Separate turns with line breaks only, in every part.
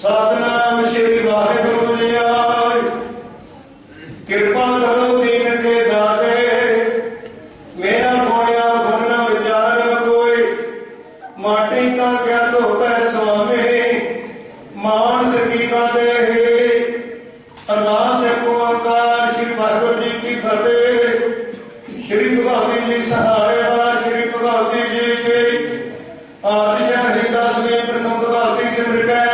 ਸਤਨਾਮ ਸ੍ਰੀ ਵਾਹਿਗੁਰੂ ਜੀ ਆਏ। ਕਿਰਪਾ ਕਰੋ ਦੀਨ ਕੇ ਦਾਤੇ। ਮੇਰਾ ਕੋਇਆ ਵਰਨਾ ਵਿਚਾਰ ਕੋਈ। ਮਾਟੀ ਕਾ ਕਿਆ ਧੋਪੈ ਸੁਆਮੀ। ਮਾਨਸ ਕੀ ਬਾਤੇ ਹੈ। ਅਰਦਾਸ ਹੈ ਕੋਕਾਰ ਸ੍ਰੀ ਵਾਹਿਗੁਰੂ ਜੀ ਕੀ ਫਤਿਹ। ਸ੍ਰੀ ਭਗਵਾਨ ਜੀ ਸਹਾਰੇ ਵਾਰ ਸ੍ਰੀ ਭਗਵਾਨ ਜੀ ਕੀ। ਆਦਿ ਜਨ ਹਿਰਦਾਸ ਨੇ ਪ੍ਰਤੰਗ ਭਾਤੀ ਸਿਮਰਿਆ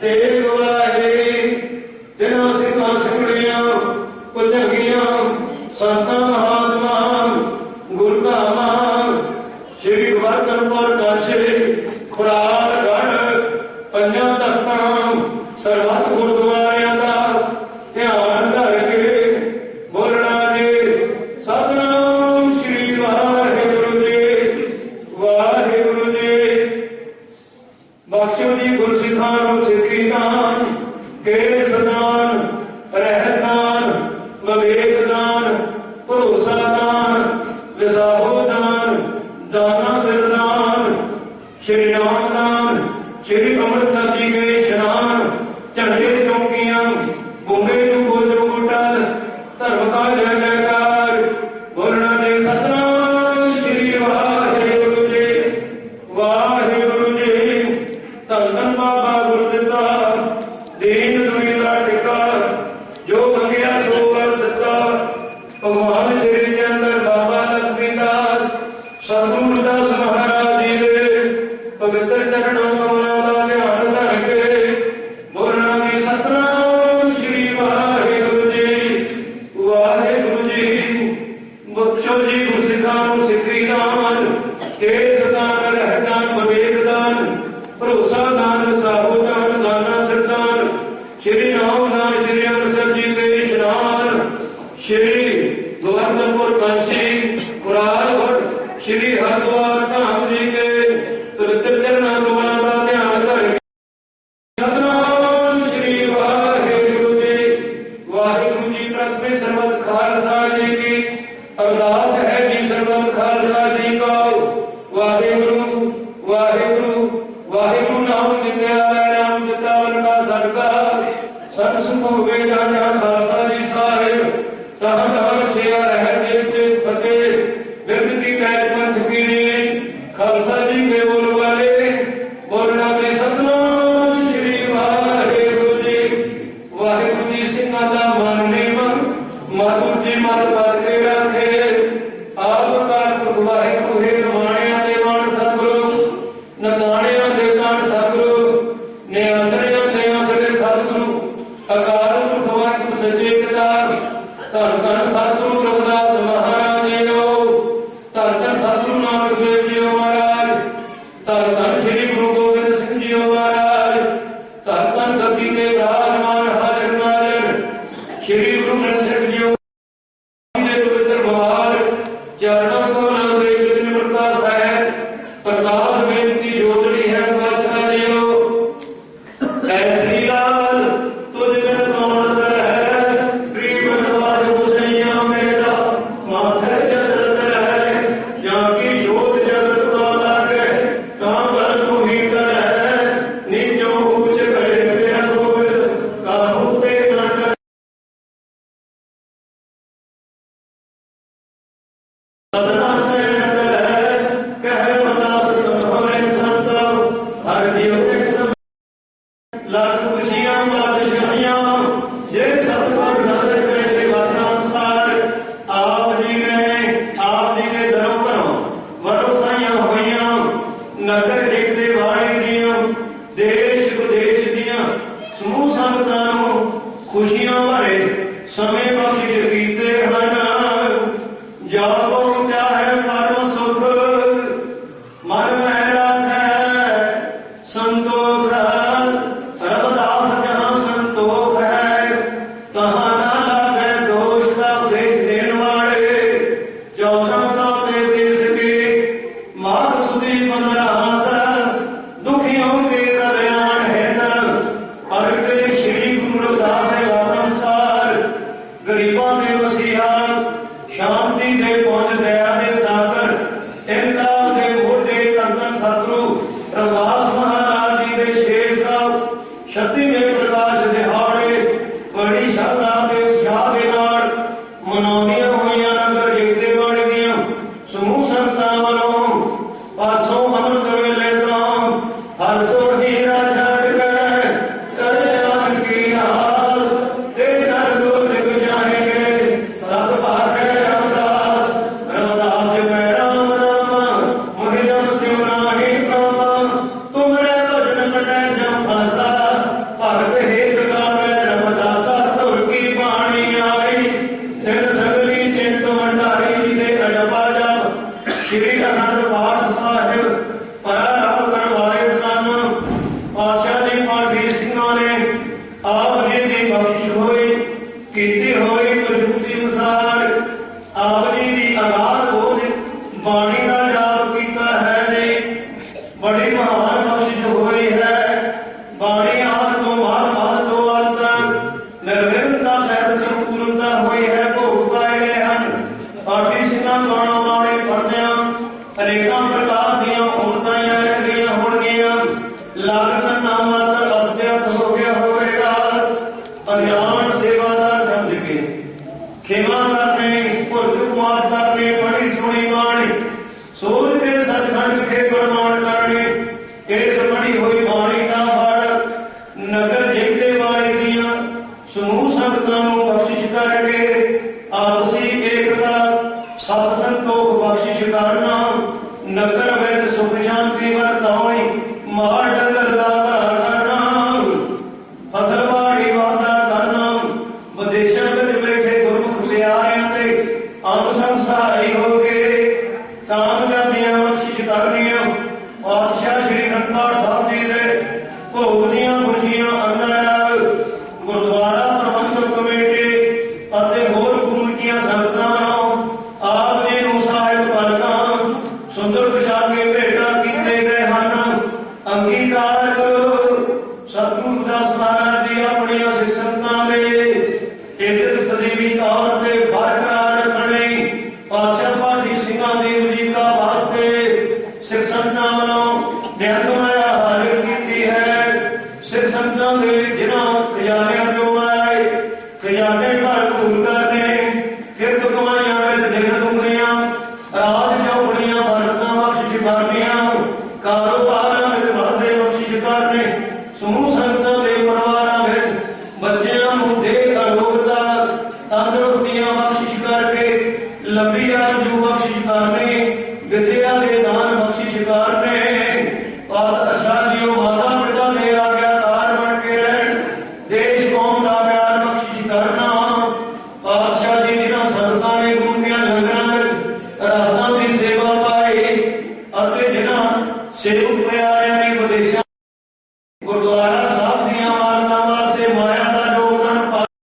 They were que ਤੂੰ ਸਿਖਾਂ ਨੂੰ ਸਿੱਖੀ ਰਾਮਨ ਤੇਜ ਦਾਨ ਰਹਿਦਾਨ ਬਵੇਕ ਦਾਨ, ਭਰੋਸਾ ਦਾਨ, ਸਾਹੋ ਦਾਨ ਦਾਨਾ ਸਰਦਾਨ ਸ਼੍ਰੀ ਨਾਮ ਨਾਮ ਸ਼੍ਰੀ ਅੰਮ੍ਰਿਤਸਰ ਜੀ ਦੇ ਇਸ਼ਨਾਨ ਸ਼੍ਰੀ ਗੋਵਰਧਨਪੁਰ ਕਾਂਸੀ ਕੁਰਾਰ ਵਟ ਸ਼੍ਰੀ ਹਰਦੁਆਰ ਧਾਮ ਜੀ ਦੇ ਪਵਿੱਤਰ ਚਰਨਾਂ ਨੂੰ ਦਾ ਧਿਆਨ ਧਰ ਸਤਨਾਮ ਸ਼੍ਰੀ ਵਾਹਿਗੁਰੂ ਜੀ ਵਾਹਿਗੁਰੂ ਜੀ ਪ੍ਰਤਿ ਸਰਬਤ ਖਾਲਸਾ ਜੀ ਕੀ ਅਰਦਾਸ ਜਿਨਾਂ ਦਾ ਮਨ ਨਿਵਨ ਮਾਰੂ ਜੀ ਮਨ ਪਰ ਤੇ ਰੱਖੇ। humans Fugiam lá ਪਾਤਸ਼ਾਹ ਸ੍ਰੀ ਰਤਨਾਰ ਸਾਹਿਬ ਜੀ ਦੇ ਭੋਗ ਦੀਆਂ ਗੁਰਜੀਆਂ ਅੰਦਰ ਗੁਰਦੁਆਰਾ ਪ੍ਰਬੰਧਕ ਕਮੇਟੀ ਲੰਬੀਆਂ ਜੂਬਾਂ